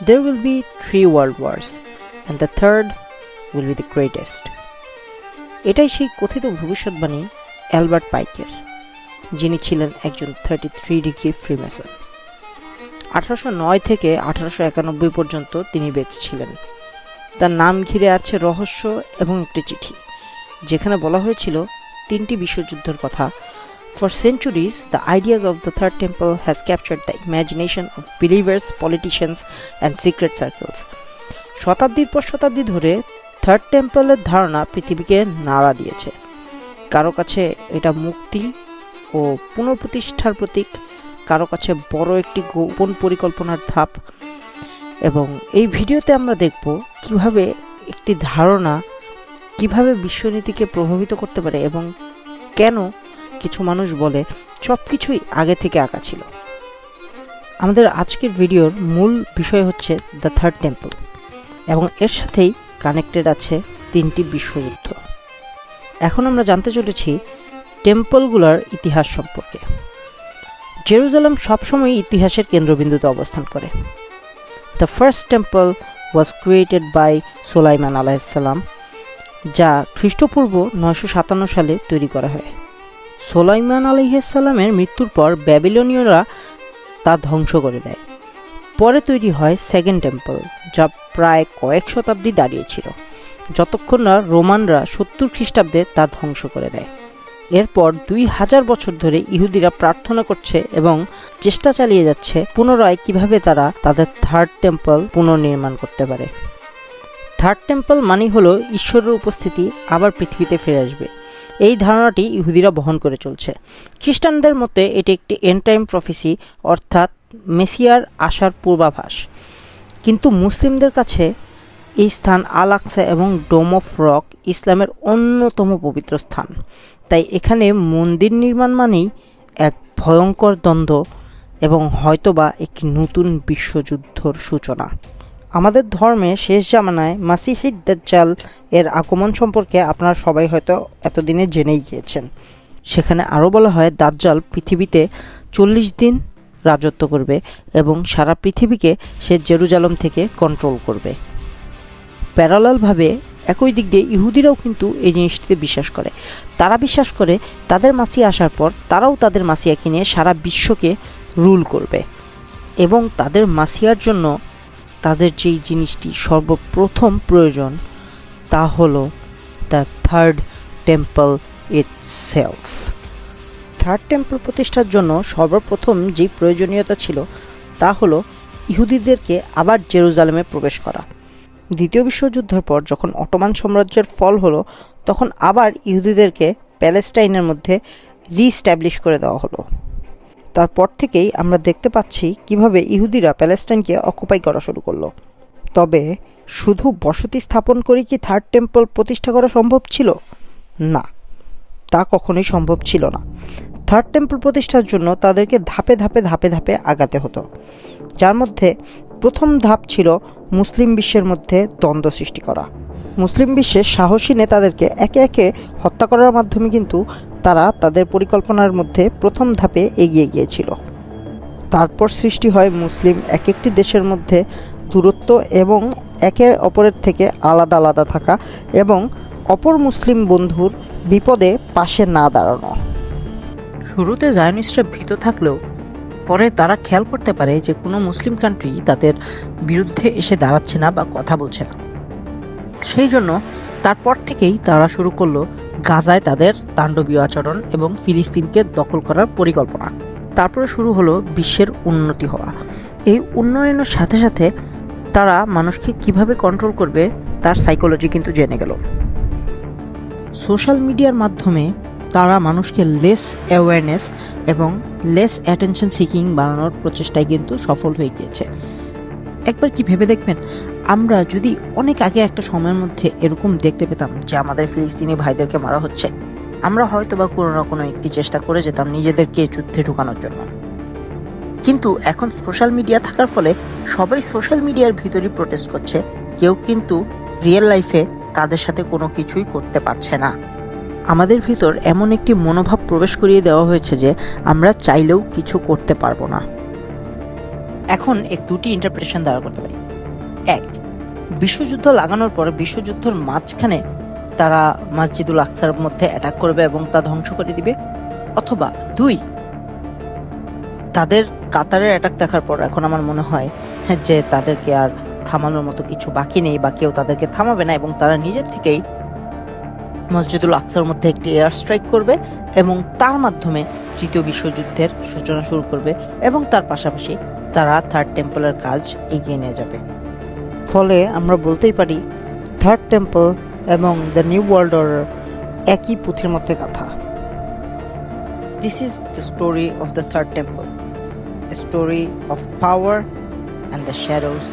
There will be three world wars, and the third will be the greatest. এটাই সেই কথিত ভবিষ্যৎবাণী Albert পাইকের যিনি ছিলেন একজন থার্টি থ্রি ডিগ্রি ফ্রিমেসন আঠারোশো নয় থেকে আঠারোশো একানব্বই পর্যন্ত তিনি বেঁচে ছিলেন তার নাম ঘিরে আছে রহস্য এবং একটি চিঠি যেখানে বলা হয়েছিল তিনটি বিশ্বযুদ্ধের কথা For centuries, the ideas of the Third Temple has captured the imagination of believers, politicians, and secret circles. শতাব্দীর পর শতাব্দী ধরে থার্ড টেম্পলের ধারণা পৃথিবীকে নাড়া দিয়েছে কারও কাছে এটা মুক্তি ও পুনঃপ্রতিষ্ঠার প্রতীক কারও কাছে বড় একটি গোপন পরিকল্পনার ধাপ এবং এই ভিডিওতে আমরা দেখব কীভাবে একটি ধারণা কীভাবে বিশ্বনীতিকে প্রভাবিত করতে পারে এবং কেন কিছু মানুষ বলে সব কিছুই আগে থেকে আঁকা ছিল। আমাদের আজকের ভিডিওর মূল বিষয় হচ্ছে দ্য থার্ড টেম্পল এবং এর সাথেই কানেক্টেড আছে তিনটি বিশ্বযুদ্ধ। এখন আমরা জানতে চলেছি টেম্পলগুলোর ইতিহাস সম্পর্কে। জেরুজালেম সবসময় ইতিহাসের কেন্দ্রবিন্দুতে অবস্থান করে। The first temple was created by Sulaiman আলাইসাল্লাম যা খ্রিস্টপূর্ব নয়শো সাতান্ন সালে তৈরি করা হয়। সোলাইমান আলহিসাল্লামের মৃত্যুর পর ব্যাবিলনীয়রা তা ধ্বংস করে দেয়। পরে তৈরি হয় সেকেন্ড টেম্পল, যা প্রায় কয়েক শতাব্দী দাঁড়িয়েছিল যতক্ষণ না রোমানরা সত্তর খ্রিস্টাব্দে তা ধ্বংস করে দেয়। এরপর দুই হাজার বছর ধরে ইহুদিরা প্রার্থনা করছে এবং চেষ্টা চালিয়ে যাচ্ছে পুনরায় কীভাবে তারা তাদের থার্ড টেম্পল পুনর্নির্মাণ করতে পারে। থার্ড টেম্পল মানে হলো ঈশ্বরের উপস্থিতি আবার পৃথিবীতে ফিরে আসবে। এই ধারণাটি ইহুদিরা বহন করে চলছে। খ্রিস্টানদের মতে এটি একটি এন্ড টাইম প্রফেসি অর্থাৎ মেসিয়ার আসার পূর্বাভাস। কিন্তু মুসলিমদের কাছে এই স্থান আল আকসা এবং ডোম অফ রক ইসলামের অন্যতম পবিত্র স্থান। তাই এখানে মন্দির নির্মাণ মানেই এক ভয়ঙ্কর দ্বন্দ্ব এবং হয়তোবা একটি নতুন বিশ্বযুদ্ধর সূচনা। আমাদের ধর্মে শেষ জামানায় মাসিহিদ দাজ্জাল এর আগমন সম্পর্কে আপনারা সবাই হয়তো এতদিনে জেনেই গিয়েছেন। সেখানে আরও বলা হয়, দাজ্জাল পৃথিবীতে চল্লিশ দিন রাজত্ব করবে এবং সারা পৃথিবীকে সে জেরুজালম থেকে কন্ট্রোল করবে। প্যারালালভাবে একই দিক দিয়ে ইহুদিরাও কিন্তু এই জিনিসটিতে বিশ্বাস করে। তারা বিশ্বাস করে, তাদের মাসি আসার পর তারাও তাদের মাসিয়াকে নিয়ে সারা বিশ্বকে রুল করবে এবং তাদের মাসিয়ার জন্য তাদের যেই জিনিসটি সর্বপ্রথম প্রয়োজন, তা হলো the third temple itself third temple প্রতিষ্ঠার জন্য সর্বপ্রথম যেই প্রয়োজনীয়তা ছিল, তা হলো ইহুদিদেরকে আবার জেরুজালেমে প্রবেশ করা। দ্বিতীয় বিশ্বযুদ্ধের পর যখন অটোমান সাম্রাজ্যের ফল হলো, তখন আবার ইহুদিদেরকে প্যালেস্টাইনের মধ্যে রিস্ট্যাবলিশ করে দেওয়া হলো। তারপর থেকেই আমরা দেখতে পাচ্ছি কীভাবে ইহুদিরা প্যালেস্টাইনকে অকুপাই করা শুরু করল। তবে শুধু বসতি স্থাপন করে কি থার্ড টেম্পল প্রতিষ্ঠা করা সম্ভব ছিল? না, তা কখনোই সম্ভব ছিল না। থার্ড টেম্পল প্রতিষ্ঠার জন্য তাদেরকে ধাপে ধাপে ধাপে ধাপে আগাতে হতো। যার মধ্যে প্রথম ধাপ ছিল মুসলিম বিশ্বের মধ্যে দ্বন্দ্ব সৃষ্টি করা। মুসলিম বিশ্বের সাহসী নেতাদেরকে একে একে হত্যা করার মাধ্যমে কিন্তু তারা তাদের পরিকল্পনার মধ্যে প্রথম ধাপে এগিয়ে গিয়েছিল। তারপর সৃষ্টি হয় মুসলিম এক একটি দেশের মধ্যে দূরত্ব এবং একের অপরের থেকে আলাদা আলাদা থাকা এবং অপর মুসলিম বন্ধুর বিপদে পাশে না দাঁড়ানো। শুরুতে জায়নিস্টরা ভীত থাকলেও পরে তারা খেয়াল করতে পারে যে কোনো মুসলিম কান্ট্রি তাদের বিরুদ্ধে এসে দাঁড়াচ্ছে না বা কথা বলছে না। সেই জন্য তারপর থেকেই তারা শুরু করল গাজায় তাদের তাণ্ডবীয় আচরণ এবং ফিলিস্তিনকে দখল করার পরিকল্পনা। তারপরে শুরু হলো বিশ্বের উন্নতি হওয়া। এই উন্নয়নের সাথে সাথে তারা মানুষকে কীভাবে কন্ট্রোল করবে, তার সাইকোলজি কিন্তু জেনে গেল। সোশ্যাল মিডিয়ার মাধ্যমে তারা মানুষকে লেস অ্যাওয়ারনেস এবং লেস অ্যাটেনশন সিকিং বানানোর প্রচেষ্টায় কিন্তু সফল হয়ে গিয়েছে। একবার কি ভেবে দেখবেন আমরা যদি অনেক আগে একটা সময়ের মধ্যে এরকম দেখতে পেতাম যে আমাদের ফিলিস্তিনি ভাইদেরকে মারা হচ্ছে, আমরা হয়তো বা কোনো না কোনো একটি চেষ্টা করে যেতাম নিজেদেরকে যুদ্ধে ঢুকানোর জন্য। কিন্তু এখন সোশ্যাল মিডিয়া থাকার ফলে সবাই সোশ্যাল মিডিয়ার ভিতরই প্রোটেস্ট করছে, কেউ কিন্তু রিয়েল লাইফে তাদের সাথে কোনো কিছুই করতে পারছে না। আমাদের ভিতর এমন একটি মনোভাব প্রবেশ করিয়ে দেওয়া হয়েছে যে আমরা চাইলেও কিছু করতে পারব না। এখন এক দুটি ইন্টারপ্রিটেশন দ্বারা করতে পারি। এক, বিশ্বযুদ্ধ লাগানোর পরে বিশ্বযুদ্ধের মাঝখানে তারা মসজিদুল আকসার মধ্যে অ্যাটাক করবে এবং তা ধ্বংস করে দিবে। অথবা দুই, তাদের কাতারের অ্যাটাক দেখার পর এখন আমার মনে হয় যে তাদেরকে আর থামানোর মতো কিছু বাকি নেই বা কেউ তাদেরকে থামাবে না এবং তারা নিজের থেকেই মসজিদুল আকসার মধ্যে একটি এয়ার স্ট্রাইক করবে এবং তার মাধ্যমে তৃতীয় বিশ্বযুদ্ধের সূচনা শুরু করবে এবং তার পাশাপাশি তারা থার্ড টেম্পলের কাজ এগিয়ে নিয়ে যাবে। ফলে আমরা বলতেই পারি থার্ড টেম্পল এবং দ্য নিউ ওয়ার্ল্ড অর্ডার একই পুঁথির মধ্যে কথা this is the story of the third temple a story of power and the shadows.